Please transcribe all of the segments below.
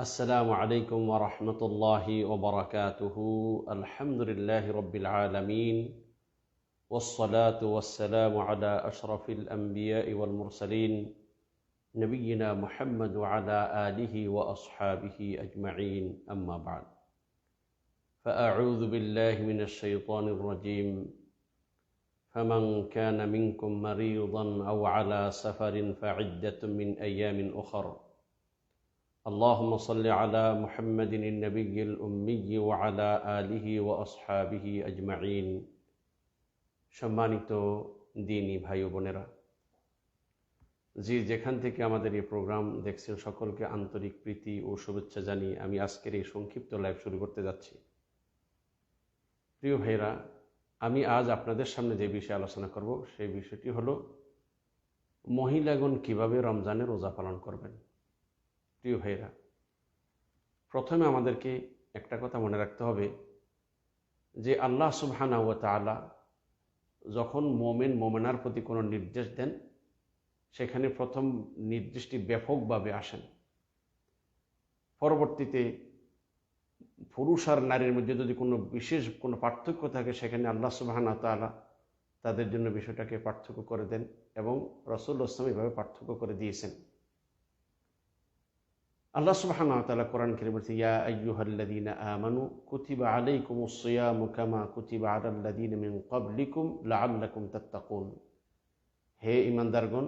السلام عليكم ورحمة الله وبركاته. الحمد لله رب العالمين والصلاة والسلام على أشرف الأنبياء والمرسلين نبينا محمد وعلى آله وأصحابه أجمعين. أما بعد فأعوذ بالله من الشيطان الرجيم. فمن كان منكم مريضا أو على سفر فعدة من أيام أخر اللهم صل على محمد النبي الأمي وعلى آله وأصحابه أجمعين সম্মানিত দিনী ভাই ও বোনেরা যে যেখান থেকে আমাদের এই প্রোগ্রাম দেখছেন সকলকে আন্তরিক প্রীতি ও শুভেচ্ছা জানিয়ে আমি আজকের এই সংক্ষিপ্ত লাইভ শুরু করতে যাচ্ছি প্রিয় ভাইরা আমি আজ আপনাদের সামনে যে বিষয়ে আলোচনা করব সেই বিষয়টি হলো মহিলাগণ কিভাবে রমজানের রোজা পালন করবেন প্রিয় ভাইরা প্রথমে আমাদেরকে একটা কথা মনে রাখতে হবে যে আল্লাহ সুবহানা ও তালা যখন মোমেন, মোমেনার প্রতি কোনো নির্দেশ দেন, সেখানে প্রথম নির্দেশটি ব্যাপকভাবে আসেন। পরবর্তীতে পুরুষ আর নারীর মধ্যে যদি কোনো বিশেষ কোনো পার্থক্য থাকে, সেখানে আল্লাহ সুবাহানা তালা তাদের জন্য বিষয়টাকে পার্থক্য করে দেন এবং রসুল ইসলাম এভাবে পার্থক্য করে দিয়েছেন। আল্লাহ সুবহানাহু ওয়া তাআলা কোরআন কারীমে বলছে, ইয়া আইয়ুহাল্লাযীনা আমানু কুতিবা আলাইকুমুস সিয়ামু কামা কুতিবা আলাল্লাযীনা মিন ক্বাবলিকুম লাআল্লাকুম তাত্তাকুন। হে ঈমানদারগণ,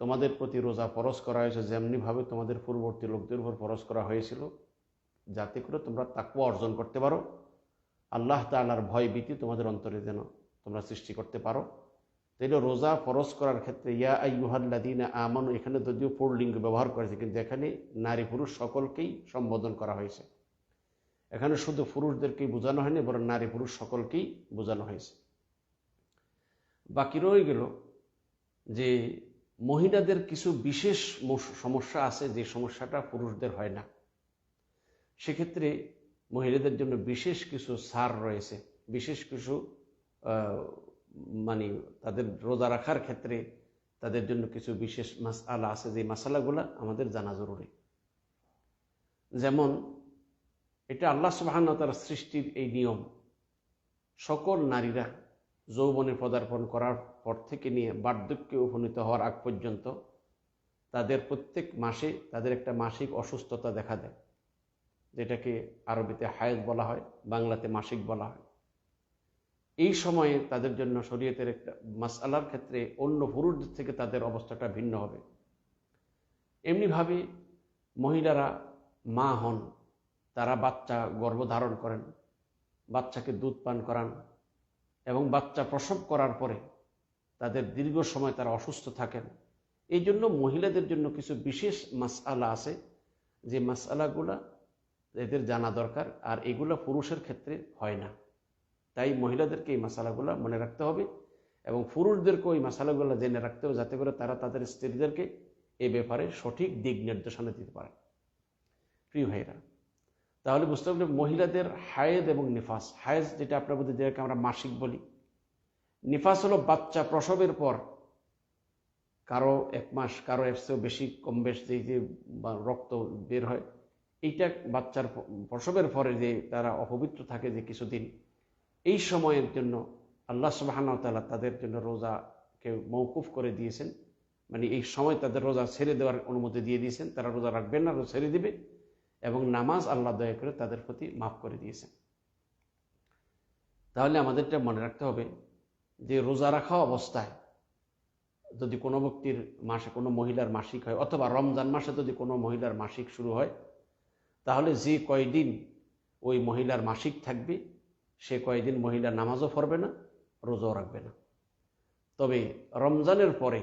তোমাদের প্রতি রোজা ফরজ করা হয়েছে যেমনিভাবে তোমাদের পূর্ববর্তী লোকদের উপর ফরজ করা হয়েছিল, যাতে করে তোমরা তাকওয়া অর্জন করতে পারো। আল্লাহ তাআলার ভয় ভীতি তোমাদের অন্তরে যেন তোমরা সৃষ্টি করতে পারো। তাইলে রোজা ফরজ করার ক্ষেত্রে, ইয়া আইয়ুহাল্লাদিনা আমানু, এখানে যদিও পৌরলিঙ্গ ব্যবহার করেছে, কিন্তু এখানে নারী পুরুষ সকলকেই সম্বোধন করা হয়েছে। এখানে শুধু পুরুষদেরকেই বোঝানো হয়নি, বরং নারী পুরুষ সকলকেই বোঝানো হয়েছে। বাকি রয়ে গেল যে মহিলাদের কিছু বিশেষ সমস্যা আছে, যে সমস্যাটা পুরুষদের হয় না। সেক্ষেত্রে মহিলাদের জন্য বিশেষ কিছু সার রয়েছে, বিশেষ কিছু মানে তাদের রোজা রাখার ক্ষেত্রে তাদের জন্য কিছু বিশেষ মাসালা আছে, যে মাসালাগুলো আমাদের জানা জরুরি। যেমন, এটা আল্লাহ সুবাহান তার সৃষ্টির এই নিয়ম। সকল নারীরা যৌবনে পদার্পণ করার পর থেকে নিয়ে বার্ধক্যে উপনীত হওয়ার আগ পর্যন্ত তাদের প্রত্যেক মাসে তাদের একটা মাসিক অসুস্থতা দেখা দেয়, যেটাকে আরবিতে হায়েজ বলা হয়, বাংলাতে মাসিক বলা হয়। এই সময়ে তাদের জন্য শরীয়তের একটা মাসালার ক্ষেত্রে অন্য পুরুষদের থেকে তাদের অবস্থাটা ভিন্ন হবে। এমনিভাবে মহিলারা মা হন, তারা বাচ্চা গর্ভধারণ করেন, বাচ্চাকে দুধ পান করান এবং বাচ্চা প্রসব করার পরে তাদের দীর্ঘ সময় তারা অসুস্থ থাকেন। এই জন্য মহিলাদের জন্য কিছু বিশেষ মাসালা আছে, যে মাসালাগুলা এদের জানা দরকার আর এগুলো পুরুষের ক্ষেত্রে হয় না। তাই মহিলাদেরকে এই মশালাগুলো মনে রাখতে হবে এবং পুরুষদেরকেও এই মশালাগুলো জেনে রাখতে হবে যাতে করে তারা তাদের স্ত্রীদেরকে এ ব্যাপারে সঠিক দিক নির্দেশনা দিতে পারে। প্রিয় ভাইরা তাহলে বুঝতে হবে মহিলাদের হায়েদ এবং নিফাস, হায়েজ যেটা আপনার মধ্যে যেটাকে আমরা মাসিক বলি, নিফাস হলো বাচ্চা প্রসবের পর কারও এক মাস, কারও এর বেশি, কম বেশ যে রক্ত বের হয়, এইটা বাচ্চার প্রসবের পরে যে তারা অপবিত্র থাকে যে কিছুদিন এই সময়ের জন্য আল্লাহ সুবাহানতালা তাদের জন্য রোজাকে মৌকুফ করে দিয়েছেন। মানে এই সময় তাদের রোজা ছেড়ে দেওয়ার অনুমতি দিয়ে দিয়েছেন। তারা রোজা রাখবেন না ছেড়ে দিবে এবং নামাজ আল্লাহ দয়া করে তাদের প্রতি মাফ করে দিয়েছেন। তাহলে আমাদেরটা মনে রাখতে হবে যে রোজা রাখা অবস্থায় যদি কোনো ব্যক্তির মাসে কোনো মহিলার মাসিক হয় অথবা রমজান মাসে যদি কোনো মহিলার মাসিক শুরু হয়, তাহলে যে কয়দিন ওই মহিলার মাসিক থাকবে সে কয়েকদিন মহিলা নামাজও পড়বে না, রোজাও রাখবে না। তবে রমজানের পরে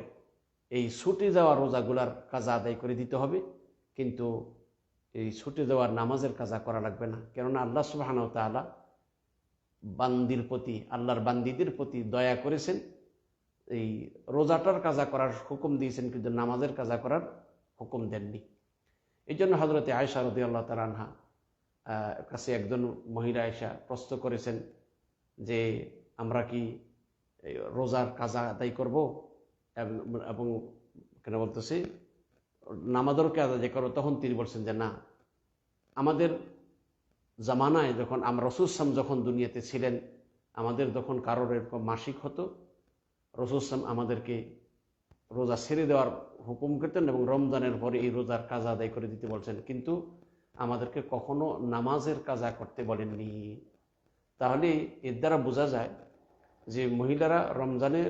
এই ছুটে যাওয়া রোজাগুলার কাজা আদায় করে দিতে হবে, কিন্তু এই ছুটে যাওয়ার নামাজের কাজা করা লাগবে না। কেননা আল্লাহ সুবাহান তালা বান্দির প্রতি, আল্লাহর বান্দিদের প্রতি দয়া করেছেন, এই রোজাটার কাজা করার হুকুম দিয়েছেন, কিন্তু নামাজের কাজা করার হুকুম দেননি। এই জন্য হজরতে আয়সা আল্লাহ তালানহা কাছে একজন মহিলা এসা প্রশ্ন করেছেন যে, আমরা কি রোজার কাজা আদায় করব? এবং কেন বলতেছি নামাজেরকে আদায় করো। তখন তিনি বলছেন যে, না, আমাদের জামানায় যখন আমরা রসুলসাম যখন দুনিয়াতে ছিলেন, আমাদের যখন কারোর এরকম মাসিক হতো। রসুলসাম আমাদেরকে রোজা ছেড়ে দেওয়ার হুকুম করতেন এবং রমজানের পরে এই রোজার কাজা আদায় করে দিতে বলছেন। কিন্তু আমাদেরকে কখনো নামাজের কাজা করতে বলেননি। তাহলে এর দ্বারা বোঝা যায় যে মহিলারা রমজানে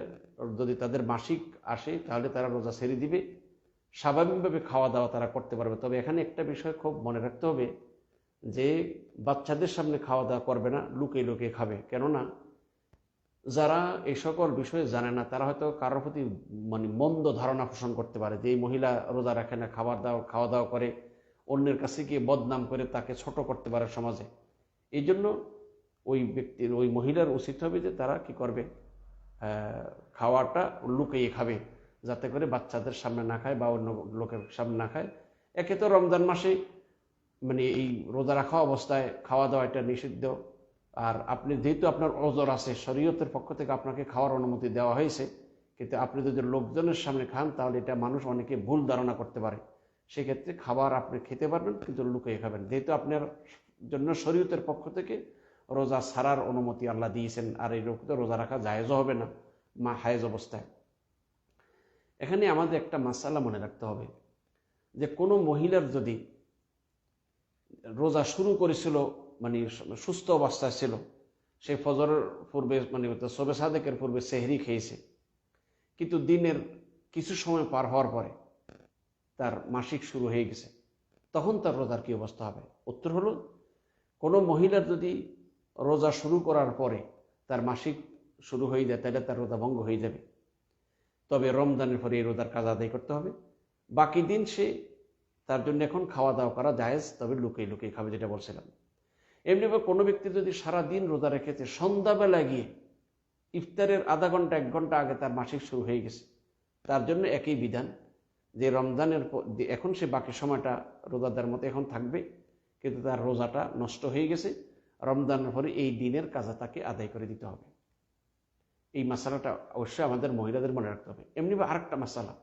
যদি তাদের মাসিক আসে, তাহলে তারা রোজা ছেড়ে দিবে। স্বাভাবিকভাবে খাওয়া দাওয়া তারা করতে পারবে। তবে এখানে একটা বিষয় খুব মনে রাখতে হবে যে বাচ্চাদের সামনে খাওয়া দাওয়া করবে না লুকে লুকে খাবে। কেননা যারা এই সকল বিষয়ে জানে না, তারা হয়তো কারোর প্রতি মানে মন্দ ধারণা পোষণ করতে পারে যে এই মহিলা রোজা রাখে না, খাবার দাওয়া খাওয়া দাওয়া করে। অন্যের কাছে গিয়ে বদনাম করে তাকে ছোট করতে পারে সমাজে। এই জন্য ওই ব্যক্তির, ওই মহিলার উচিত হবে যে তারা কি করবে? খাওয়াটা লুকিয়ে খাবে, যাতে করে বাচ্চাদের সামনে না খায় বা অন্য লোকের সামনে না খায়। একে তো রমজান মাসে মানে এই রোজা রাখা অবস্থায় খাওয়া দাওয়া এটা নিষিদ্ধ। আর আপনি যেহেতু আপনার অজর আছে, শরীয়তের পক্ষ থেকে আপনাকে খাওয়ার অনুমতি দেওয়া হয়েছে, কিন্তু আপনি যদি লোকজনের সামনে খান, তাহলে এটা মানুষ অনেকে ভুল ধারণা করতে পারে। সেক্ষেত্রে খাবার আপনি খেতে পারবেন, কিন্তু লুকিয়ে খাবেন। যেহেতু আপনার জন্য শরীয়তের পক্ষ থেকে রোজা ছাড়ার অনুমতি আল্লাহ দিয়েছেন, আর এই তো রোজা রাখা জায়েজও হবে না, মা হায়েজ অবস্থায়। এখানে আমাদের একটা মাসালা মনে রাখতে হবে, যে কোনো মহিলার যদি রোজা শুরু করেছিল মানে সুস্থ অবস্থায় ছিল, সে ফজরের পূর্বে মানে সবে সাদেকের পূর্বে সেহরি খেয়েছে, কিন্তু দিনের কিছু সময় পার হওয়ার পরে তার মাসিক শুরু হয়ে গেছে। তখন তার রোজার কি অবস্থা হবে? উত্তর হলো, কোনো মহিলার যদি রোজা শুরু করার পরে তার মাসিক শুরু হয়ে যায়, তাহলে তার রোজা ভঙ্গ হয়ে যাবে। তবে রমজানের পরে এই রোজার কাজ আদায় করতে হবে। বাকি দিন সে তার জন্য এখন খাওয়া দাওয়া করা জায়েজ, তবে লুকিয়ে লুকিয়ে খাবে যেটা বলছিলাম। এমনিভাবে কোনো ব্যক্তি যদি সারা দিন রোজা রেখেছে, সন্ধ্যাবেলা গিয়ে ইফতারের আধা ঘণ্টা, এক ঘণ্টা আগে তার মাসিক শুরু হয়ে গেছে, তার জন্য একই বিধান। যে রমজানের এখন সে বাকি সময়টা রোজাদার মতো এখন থাকবে, কিন্তু তার রোজাটা নষ্ট হয়ে গেছে রমজানের পরে এই দিনের কাজা তাকে আদায় করে দিতে হবে। এই মশালাটা অবশ্যই আমাদের মহিলাদের মনে রাখতে হবে। এমনি আরেকটা মশালা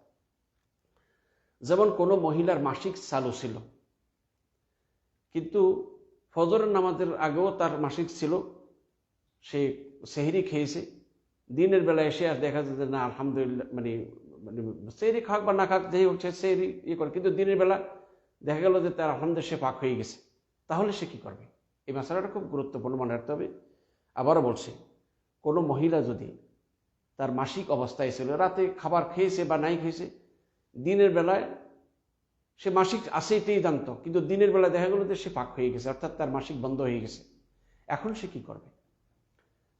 যেমন কোনো মহিলার মাসিক চালু ছিল, কিন্তু ফজরের নামাজের আগেও তার মাসিক ছিল, সে সেহরি খেয়েছে, দিনের বেলা এসে আর দেখা যাচ্ছে না, আলহামদুলিল্লাহ মানে সেহরি খাক বা না খাক যেই হচ্ছে সেহরি ইয়ে করে। কিন্তু দিনের বেলা দেখা গেল যে তার আলহামদুলিল্লাহ সে পাক হয়ে গেছে। তাহলে সে কি করবে? এই মশালাটা খুব গুরুত্বপূর্ণ মনে রাখতে হবে। আবারও বলছি, কোনো মহিলা যদি তার মাসিক অবস্থায় ছিল রাতে খাবার খেয়েছে বা নাই খেয়েছে? দিনের বেলায় সে মাসিক আসে এটাই জানত কিন্তু দিনের বেলা দেখা গেল যে সে পাক হয়ে গেছে, অর্থাৎ তার মাসিক বন্ধ হয়ে গেছে। এখন সে কি করবে?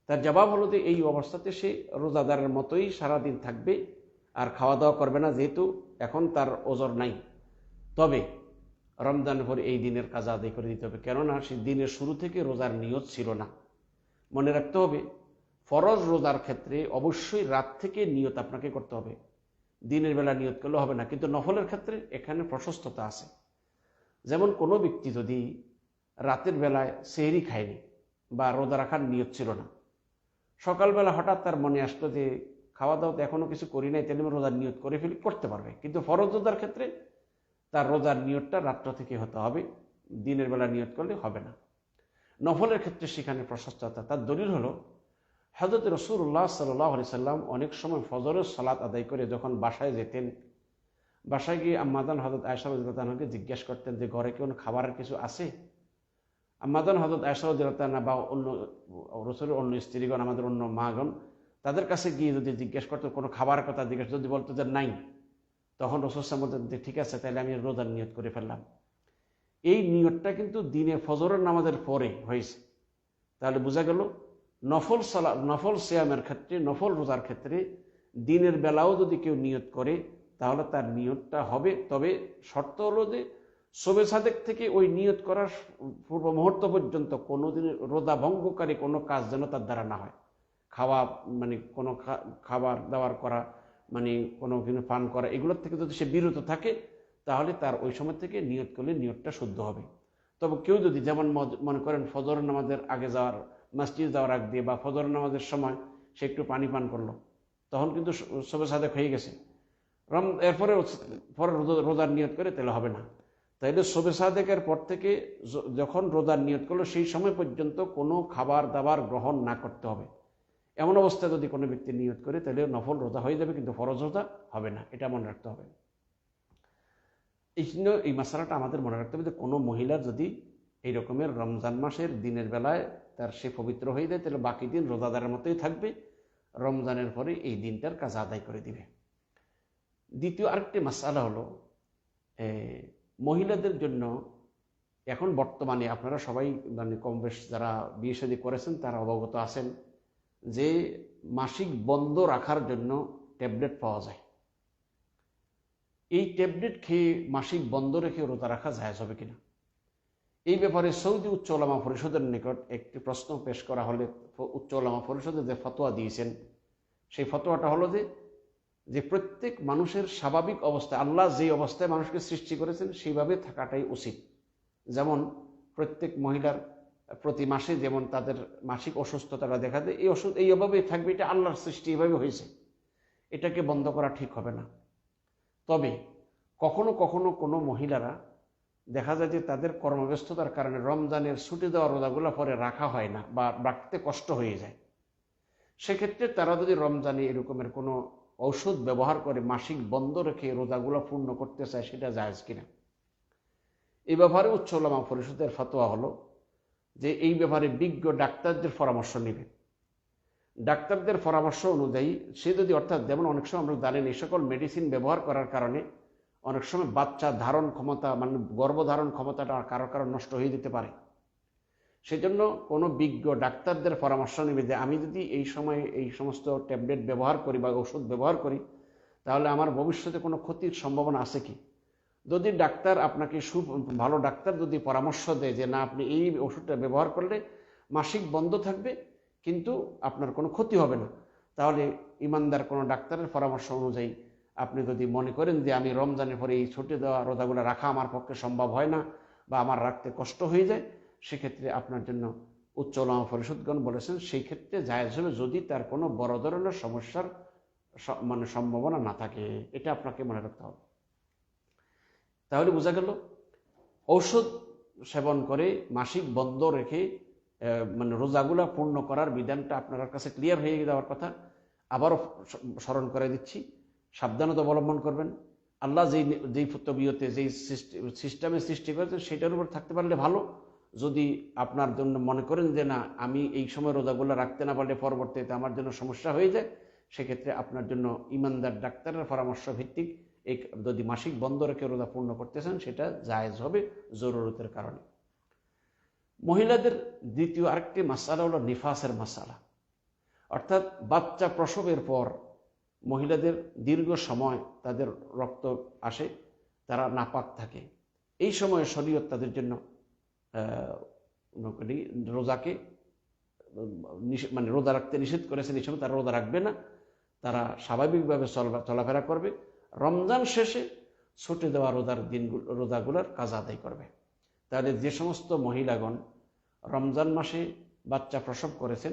তার জবাব হলো যে এই অবস্থাতে সে রোজাদারের মতোই সারাদিন থাকবে আর খাওয়া দাওয়া করবে না, যেহেতু এখন তার ওজর নাই। তবে রমজান পরে এই দিনের কাজ আদায় করে দিতে হবে। কেননা সে দিনের শুরু থেকে রোজার নিয়ত ছিল না। মনে রাখতে হবে, ফরজ রোজার ক্ষেত্রে অবশ্যই রাত থেকে নিয়ত আপনাকে করতে হবে। দিনের বেলা নিয়ত করলে হবে না, কিন্তু নফলের ক্ষেত্রে এখানে প্রশস্ততা আছে। যেমন কোনো ব্যক্তি যদি রাতের বেলায় সেহরি খায়নি বা রোজা রাখার নিয়ত ছিল না, সকালবেলা হঠাৎ তার মনে আসতো যে খাওয়া দাওয়া এখনও কিছু করি নাই তেমনি রোজার নিয়ত করে ফেলি, করতে পারবে। কিন্তু ফরজ রোজার ক্ষেত্রে তার রোজার নিয়তটা রাত্র থেকে হতে হবে, দিনের বেলা নিয়ত করলে হবে না। নফলের ক্ষেত্রে সেখানে প্রশস্ততা, তার দলিল হলো হজরত রসুল্লাহ সাল্লাহ আলি সাল্লাম অনেক সময় ফজরের সালাত আদায় করে যখন বাসায় যেতেন, বাসায় গিয়ে আম্মাদান হজরত আয়সারকে জিজ্ঞেস করতেন যে ঘরে কোনো খাবারের কিছু আছে? আম্মাদান হজরত আয়সারদানা বা অন্য, রসুলের অন্য স্ত্রীগণ, আমাদের অন্য মাগণ তাদের কাছে গিয়ে যদি জিজ্ঞেস করতো, কোনো খাবারের কথা জিজ্ঞেস, যদি বলতো যে নাই, তখন রসুল বলতেন যে ঠিক আছে, তাহলে আমি রোজার নিয়ত করে ফেললাম। এই নিয়তটা কিন্তু দিনে ফজরের নামাজের পরে হয়েছে। তাহলে বোঝা গেল, নফল সালা, নফল শ্যামের ক্ষেত্রে, নফল রোজার ক্ষেত্রে দিনের বেলাও যদি কেউ নিয়ত করে, তাহলে তার নিয়তটা হবে। তবে শর্ত হলো যে শোবে সাদেক থেকে ওই নিয়ত করার পূর্ব মুহূর্ত পর্যন্ত কোনো রোজা ভঙ্গকারী কোনো কাজ যেন তার দ্বারা না হয়। খাওয়া মানে কোনো খাবার দাবার করা মানে কোনো কিছু পান করা, এগুলোর থেকে যদি সে বিরত থাকে, তাহলে তার ওই সময় থেকে নিয়ত করলে নিয়তটা শুদ্ধ হবে। তবে কেউ যদি যেমন মনে করেন ফজর নামাজের আগে যাওয়ার, মসজিদ যাওয়ার আগ দিয়ে বা ফজর নামাজের সময় সে একটু পানি পান করল, তখন কিন্তু সবে সাদেক হয়ে গেছে। রম, এরপরে পরে রোজার নিয়ত করে তাহলে হবে না। তাইলে শোবে সাদেকের পর থেকে যখন রোজার নিয়ত করল, সেই সময় পর্যন্ত কোনো খাবার দাবার গ্রহণ না করতে হবে। এমন অবস্থায় যদি কোনো ব্যক্তি নিয়ত করে, তাহলে নফল রোজা হয়ে যাবে, কিন্তু ফরজ রোজা হবে না। এটা মনে রাখতে হবে। এই জন্য এই মশালাটা আমাদের মনে রাখতে হবে যে কোনো মহিলার যদি এই রকমের রমজান মাসের দিনের বেলায় তার সে পবিত্র হয়ে যায়, তাহলে বাকি দিন রোজাদারের মতোই থাকবে। রমজানের পরে এই দিনটার কাজ আদায় করে দিবে। দ্বিতীয় আরেকটি মশালা হলো মহিলাদের জন্য এখন বর্তমানে আপনারা সবাই মানে কম বেশ যারা বিয়ে শাদী করেছেন, তারা অবগত আছেন। যে মাসিক বন্ধ রাখার জন্য ট্যাবলেট পাওয়া যায়। এই ট্যাবলেট খেয়ে মাসিক বন্ধ রেখে রোজা রাখা যায় হবে কিনা? এই ব্যাপারে সৌদি উচ্চ ওলামা পরিষদের নিকট একটি প্রশ্ন পেশ করা হলে উচ্চ ওলামা পরিষদে যে ফতোয়া দিয়েছেন, সেই ফতোয়াটা হলো যে যে প্রত্যেক মানুষের স্বাভাবিক অবস্থায় আল্লাহ যে অবস্থায় মানুষকে সৃষ্টি করেছেন, সেইভাবে থাকাটাই উচিত। যেমন প্রত্যেক মহিলার প্রতি মাসে যেমন তাদের মাসিক অসুস্থতাটা দেখা দেয়, এই অসুখ এই অভাবেই থাকবে, এটা আল্লাহর সৃষ্টি, এভাবে হয়েছে। এটাকে বন্ধ করা ঠিক হবে না। তবে কখনো কখনো কোনো মহিলারা দেখা যায় যে তাদের কর্মব্যস্ততার কারণে রমজানের ছুটি দেওয়া রোজাগুলো পরে রাখা হয় না বা রাখতে কষ্ট হয়ে যায়। সেক্ষেত্রে তারা যদি রমজানে এরকমের কোনো ঔষধ ব্যবহার করে মাসিক বন্ধ রেখে রোজাগুলো পূর্ণ করতে চায়, সেটা জায়েজ কিনা? এ ব্যাপারে উচ্চ ওলামা পরিষদের ফতোয়া হলো যে এই ব্যাপারে বিজ্ঞ ডাক্তারদের পরামর্শ নেবে। ডাক্তারদের পরামর্শ অনুযায়ী সে যদি অর্থাৎ যেমন অনেক সময় আমরা জানেন এই সকল মেডিসিন ব্যবহার করার কারণে অনেক সময় বাচ্চা ধারণ ক্ষমতা মানে গর্ভধারণ ক্ষমতাটা কারও কারও নষ্ট হয়ে যেতে পারে। সেজন্য কোনো বিজ্ঞ ডাক্তারদের পরামর্শ নেবে যে, আমি যদি এই সময়ে এই সমস্ত ট্যাবলেট ব্যবহার করি বা ওষুধ ব্যবহার করি, তাহলে আমার ভবিষ্যতে কোনো ক্ষতির সম্ভাবনা আছে কি? যদি ডাক্তার আপনাকে সু ভালো ডাক্তার যদি পরামর্শ দেয় যে না, আপনি এই ওষুধটা ব্যবহার করলে মাসিক বন্ধ থাকবে, কিন্তু আপনার কোনো ক্ষতি হবে না, তাহলে ইমানদার কোনো ডাক্তারের পরামর্শ অনুযায়ী আপনি যদি মনে করেন যে আমি রমজানের পরে এই ছুটি দেওয়া রোজাগুলো রাখা আমার পক্ষে সম্ভব হয় না বা আমার রাখতে কষ্ট হয়ে যায়, সেক্ষেত্রে আপনার জন্য উচ্চ পরিষদগণ বলেছেন, সেই ক্ষেত্রে জায়েজ হবে যদি তার কোনো বড় ধরনের সমস্যার মানে সম্ভাবনা না থাকে। এটা আপনাকে মনে রাখতে হবে। তাহলে বোঝা গেল, ঔষধ সেবন করে মাসিক বন্ধ রেখে মানে রোজাগুলা পূর্ণ করার বিধানটা আপনার কাছে ক্লিয়ার হয়ে যাওয়ার কথা, আবারও স্মরণ করে দিচ্ছি, সাবধানতা অবলম্বন করবেন। আল্লাহ যেই যেই তবিয়তে যেই সিস্টেমে সৃষ্টি করেছেন সেটার উপর থাকতে পারলে ভালো। যদি আপনার জন্য মনে করেন যে না, আমি এই সময় রোজাগুলো রাখতে না পারলে পরবর্তীতে আমার জন্য সমস্যা হয়ে যায়, সেক্ষেত্রে আপনার জন্য ইমানদার ডাক্তারের পরামর্শ ভিত্তিক এই যদি মাসিক বন্ধ রেখে রোজা পূর্ণ করতেছেন, সেটা জায়েজ হবে জরুরতের কারণে। মহিলাদের দ্বিতীয় আরেকটি মাসালা হলো নিফাসের মাসালা। অর্থাৎ বাচ্চা প্রসবের পর মহিলাদের দীর্ঘ সময় তাদের রক্ত আসে, তারা নাপাক থাকে। এই সময়ে শরীয়ত তাদের জন্য রোজাকে মানে রোজা রাখতে নিষেধ করেছেন এই সময় তারা রোজা রাখবে না। তারা স্বাভাবিকভাবে চলাফেরা করবে। রমজান শেষে ছুটে দেওয়া রোজার দিনগুলো, রোজাগুলোর কাজ আদায় করবে। তাহলে যে সমস্ত মহিলাগণ রমজান মাসে বাচ্চা প্রসব করেছেন,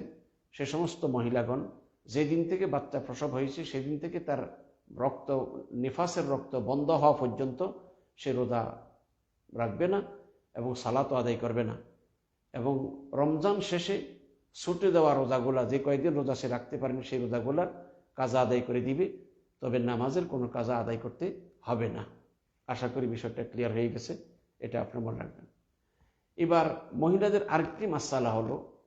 সে সমস্ত মহিলাগণ যেদিন থেকে বাচ্চা প্রসব হয়েছে, সেদিন থেকে তার রক্ত, নিফাসের রক্ত বন্ধ হওয়া পর্যন্ত সে রোদা রাখবে না এবং সালাতও আদায় করবে না। এবং রমজান শেষে ছুটে দেওয়া রোজাগুলা, যে কয়েকদিন রোজা সে রাখতে পারেনি, সেই রোজাগুলার কাজা আদায় করে দিবে। তবে নামাজের কোনো কাজা আদায় করতে হবে না। আশা করি বিষয়টা ক্লিয়ার হয়ে গেছে, এটা আপনার মনে রাখবেন। এবার মহিলাদের আরেকটি মাসালা হলো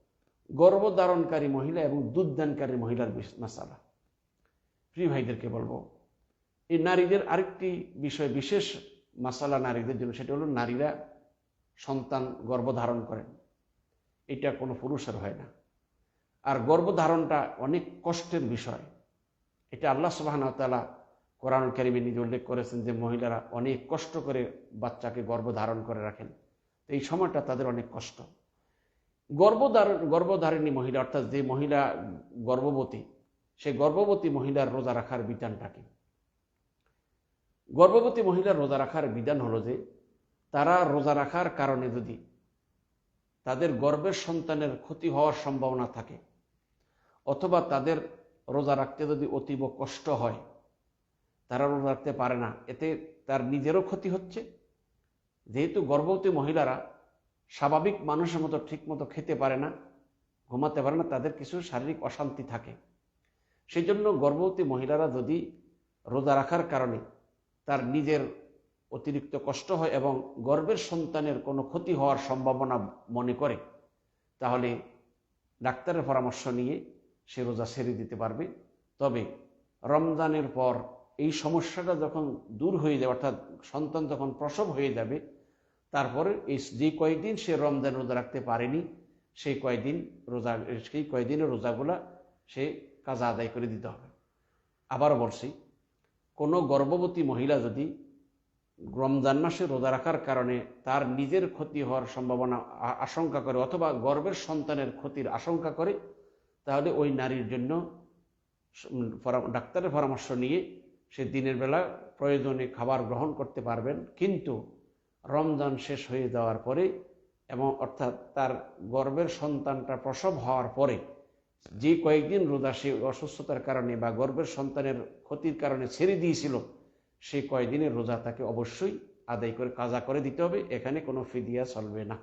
গর্ভধারণকারী মহিলা এবং দুধদানকারী মহিলার মাসালা। প্রিয় ভাইদেরকে বলব, এই নারীদের আরেকটি বিষয়, বিশেষ মাসালা নারীদের জন্য, সেটা হলো নারীরা সন্তান গর্ভধারণ করেন। এটা কোনো পুরুষের হয় না। আর গর্ভধারণটা অনেক কষ্টের বিষয়। এটা আল্লাহ সুবাহতালা কোরআন কারিমে নিজে উল্লেখ করেছেন যে মহিলারা অনেক কষ্ট করে বাচ্চাকে গর্ভধারণ করে রাখেন। তো এই সময়টা তাদের অনেক কষ্ট। গর্ভধারণ, গর্ভধারিণী মহিলা, অর্থাৎ যে মহিলা গর্ভবতী সেই গর্ভবতী মহিলার রোজা রাখার বিধানটা কি? গর্ভবতী মহিলার রোজা রাখার বিধান হলো যে তারা রোজা রাখার কারণে যদি তাদের গর্ভের সন্তানের ক্ষতি হওয়ার সম্ভাবনা থাকে, অথবা তাদের রোজা রাখতে যদি অতীব কষ্ট হয়, তারা রোজা রাখতে পারে না। এতে তার নিজেরও ক্ষতি হচ্ছে। যেহেতু গর্ভবতী মহিলারা স্বাভাবিক মানুষের মতো ঠিক মতো খেতে পারে না, ঘুমাতে পারে না, তাদের কিছু শারীরিক অশান্তি থাকে। সেই জন্য গর্ভবতী মহিলারা যদি রোজা রাখার কারণে তার নিজের অতিরিক্ত কষ্ট হয় এবং গর্ভের সন্তানের কোনো ক্ষতি হওয়ার সম্ভাবনা মনে করে, তাহলে ডাক্তারের পরামর্শ নিয়ে সে রোজা সেরে দিতে পারবে। তবে রমজানের পর এই সমস্যাটা যখন দূর হয়ে যাবে, অর্থাৎ সন্তান যখন প্রসব হয়ে যাবে, তারপরে এই যে কয়েকদিন সে রমজান রোজা রাখতে পারেনি, সেই কয়েকদিন রোজা, সেই কয়েকদিনের রোজাগুলা সে কাজা আদায় করে দিতে হবে। আবারও বলছি, কোনো গর্ভবতী মহিলা যদি রমজান মাসে রোজা রাখার কারণে তার নিজের ক্ষতি হওয়ার সম্ভাবনা আশঙ্কা করে অথবা গর্ভের সন্তানের ক্ষতির আশঙ্কা করে তাহলে ওই নারীর জন্য স- ডাক্তারের পরামর্শ নিয়ে সে দিনের বেলা প্রয়োজনে খাবার গ্রহণ করতে পারবেন। কিন্তু রমজান শেষ হয়ে যাওয়ার পরে এবং অর্থাৎ তার গর্বের সন্তানটা প্রসব হওয়ার পরে যে কয়েকদিন রোজা সে অসুস্থতার কারণে বা গর্বের সন্তানের ক্ষতির কারণে ছেড়ে দিয়েছিল সেই কয়দিনের রোজা তাকে অবশ্যই আদায় করে কাজা করে দিতে হবে। এখানে কোনো ফিদিয়া চলবে না।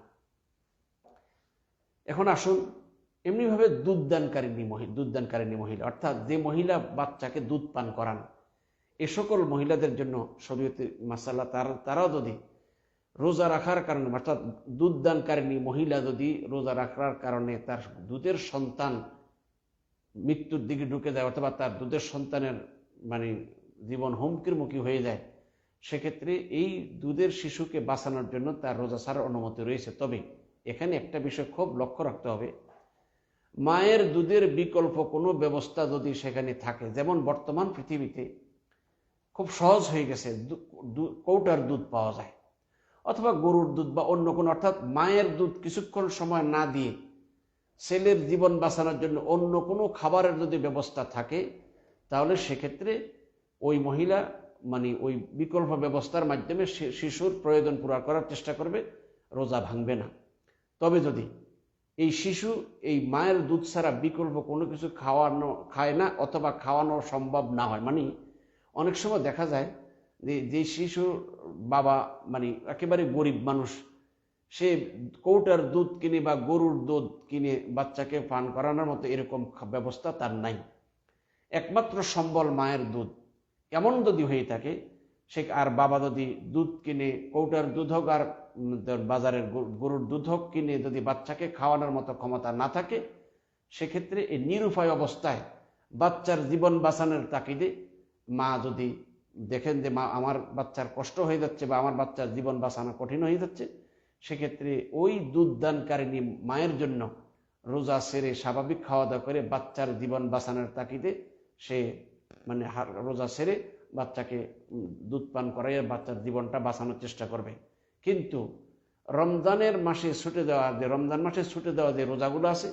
এখন আসুন এমনিভাবে দুধ দুধদানকারিণী মহিলা দুধদানকারিণী মহিলা। অর্থাৎ যে মহিলা বাচ্চাকে দুধ পান করান, এ সকল মহিলাদের জন্য শরীয়তে মাসাল্লাহ তার, তারাও যদি রোজা রাখার কারণে, অর্থাৎ দুধ দুধদানকারিণী মহিলা যদি রোজা রাখার কারণে তার দুধের সন্তান মৃত্যুর দিকে ঢুকে যায়, অথবা তার দুধের সন্তানের মানে জীবন হুমকির মুখী হয়ে যায়, সেক্ষেত্রে এই দুধের শিশুকে বাঁচানোর জন্য তার রোজা ছাড়ার অনুমতি রয়েছে। তবে এখানে একটা বিষয় খুব লক্ষ্য রাখতে হবে। মায়ের দুধের বিকল্প কোনো ব্যবস্থা যদি সেখানে থাকে, যেমন বর্তমান পৃথিবীতে খুব সহজ হয়ে গেছে কৌটার দুধ পাওয়া যায়, অথবা গরুর দুধ বা অন্য কোনো, অর্থাৎ মায়ের দুধ কিছুক্ষণ সময় না দিয়ে ছেলের জীবন বাঁচানোর জন্য অন্য কোনো খাবারের যদি ব্যবস্থা থাকে, তাহলে সেক্ষেত্রে ওই মহিলা মানে ওই বিকল্প ব্যবস্থার মাধ্যমে শিশুর প্রয়োজন পুরা করার চেষ্টা করবে, রোজা ভাঙবে না। তবে যদি এই শিশু, এই মায়ের দুধ ছাড়া বিকল্প কোনো কিছু খাওয়ানো, খায় না অথবা খাওয়ানো সম্ভব না হয়। মানে অনেক সময় দেখা যায় যে যে শিশু বাবা মানে একেবারে গরিব মানুষ, সে কৌটার দুধ কিনে বা গরুর দুধ কিনে বাচ্চাকে পান করানোর মতো এরকম ব্যবস্থা তার নাই। একমাত্র সম্বল মায়ের দুধ। এমন যদি হয়ে থাকে সে আর বাবা যদি দুধ কিনে, কৌটার দুধ হোক আর বাজারের গরু- গরুর দুধ হোক কিনে যদি বাচ্চাকে খাওয়ানোর মতো ক্ষমতা না থাকে, সেক্ষেত্রে এই নিরুপায় অবস্থায় বাচ্চার জীবন বাঁচানোর তাকিদে মা যদি দেখেন যে মা, আমার বাচ্চার কষ্ট হয়ে যাচ্ছে বা আমার বাচ্চার জীবন বাঁচানো কঠিন হয়ে যাচ্ছে, সেক্ষেত্রে ওই দুধ দুধদানকারিণী মায়ের জন্য রোজা সেরে স্বাভাবিক খাওয়া দাওয়া করে বাচ্চার জীবন বাঁচানোর তাকিদে সে মানে রোজা সেরে বাচ্চাকে দুধ পান করাইয়া বাচ্চার জীবনটা বাঁচানোর চেষ্টা করবে। কিন্তু রমজানের মাসে ছুটে দেওয়া যে রমজান মাসে ছুটে দেওয়া যে রোজাগুলো আছে,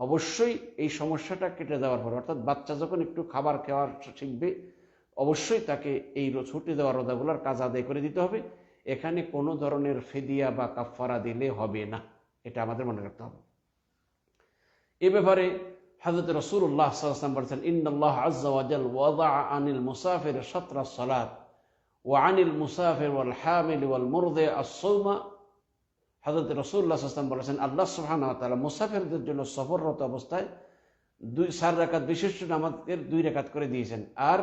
অবশ্যই এই সমস্যাটা কেটে দেওয়ার পর, অর্থাৎ বাচ্চা যখন একটু খাবার খাওয়ার শিখবে, অবশ্যই তাকে এই ছুটে দেওয়া রোজাগুলোর কাজ আদায় করে দিতে হবে। এখানে কোনো ধরনের ফেদিয়া বা কাফফারা দিলে হবে না। এটা আমাদের মনে রাখতে হবে। এ ব্যাপারে হজরত রসুল্লাহ বলেছেন ওয়াদা আনিল মুসাফির সতরা সালাত ও আনিল মুসাফির ওয়াল হামিল ওয়াল মুরদে আসৌমা হজরত রসুল্লাহ সাল্লাম বলেছেন, আল্লাহ ওয়া মুসাফিরদের জন্য সফররত অবস্থায় দুই, চার রেখাত বিশিষ্ট নামাজের দুই রেখাত করে দিয়েছেন। আর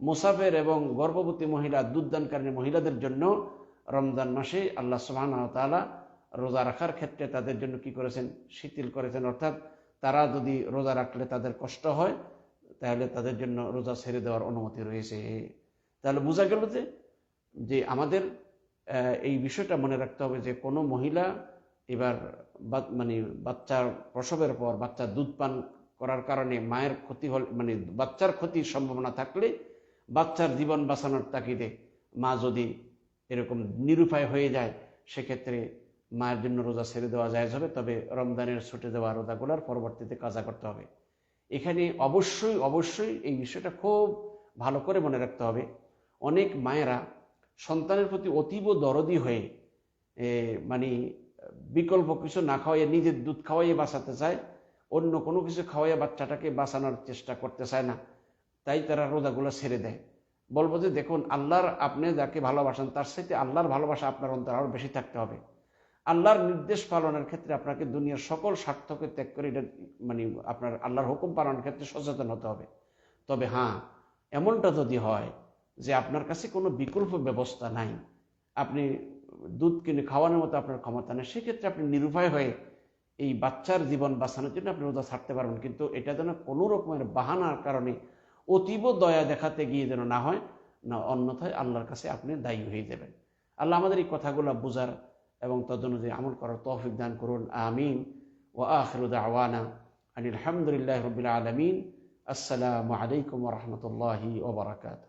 মুসাফের এবং গর্ভবতী মহিলা, দুধদানকারী মহিলাদের জন্য রমজান মাসে আল্লাহ সুবহানাহু ওয়া তাআলা রোজা রাখার ক্ষেত্রে তাদের জন্য কি করেছেন? শিথিল করেছেন। অর্থাৎ তারা যদি রোজা রাখলে তাদের কষ্ট হয়, তাহলে তাদের জন্য রোজা ছেড়ে দেওয়ার অনুমতি রয়েছে। তাহলে বোঝা গেল যে যে আমাদের এই বিষয়টা মনে রাখতে হবে যে কোনো মহিলা এবার মানে বাচ্চার প্রসবের পর বাচ্চা দুধ পান করার কারণে মায়ের ক্ষতি হল মানে বাচ্চার ক্ষতির সম্ভাবনা থাকলে বাচ্চার জীবন বাঁচানোর তাগিদে মা যদি এরকম নিরুপায় হয়ে যায়, সেক্ষেত্রে মায়ের জন্য রোজা ছেড়ে দেওয়া যায় হবে, তবে রমজানের ছুটে দেওয়া রোজাগুলার পরবর্তীতে কাজা করতে হবে। এখানে অবশ্যই অবশ্যই এই বিষয়টা খুব ভালো করে মনে রাখতে হবে। অনেক মায়েরা সন্তানের প্রতি অতীব দরদি হয়ে মানে বিকল্প কিছু না খাওয়াইয়ে নিজের দুধ খাওয়াইয়ে বাঁচাতে চায়, অন্য কোনো কিছু খাওয়াইয়া বাচ্চাটাকে বাঁচানোর চেষ্টা করতে চায় না, তাই তারা রোজাগুলো ছেড়ে দেয়। বলব যে দেখুন, আল্লাহর আপনি যাকে ভালোবাসেন, তার সাথে আল্লাহর ভালোবাসা আপনার অন্তর আরও বেশি থাকতে হবে। আল্লাহর নির্দেশ পালনের ক্ষেত্রে আপনাকে দুনিয়ার সকল স্বার্থকে ত্যাগ করে এটা মানে আপনার আল্লাহর হুকুম পালনের ক্ষেত্রে সচেতন হতে হবে। তবে হ্যাঁ এমনটা যদি হয় যে আপনার কাছে কোনো বিকল্প ব্যবস্থা নাই, আপনি দুধ কিনে খাওয়ানোর মতো আপনার ক্ষমতা নেই, সেক্ষেত্রে আপনি নিরুপায় হয়ে এই বাচ্চার জীবন বাঁচানোর জন্য আপনি রোজা ছাড়তে পারবেন। কিন্তু এটা যেন কোনো রকমের বাহানার কারণে অতীব দয়া দেখাতে গিয়ে যেন না হয়, না, অন্যথায় আল্লাহর কাছে আপনি দায়ী হয়ে যাবেন। আল্লাহ আমাদের এই কথাগুলো বোঝার এবং তদনুযায়ী আমল করার তৌফিক দান করুন আমিন ও আখরুদ আওয়ানা আনিল আলহামদুলিল্লাহ রবিল আলমিন আসসালামু আলাইকুম রহমতুল্লাহি ওবরাকাত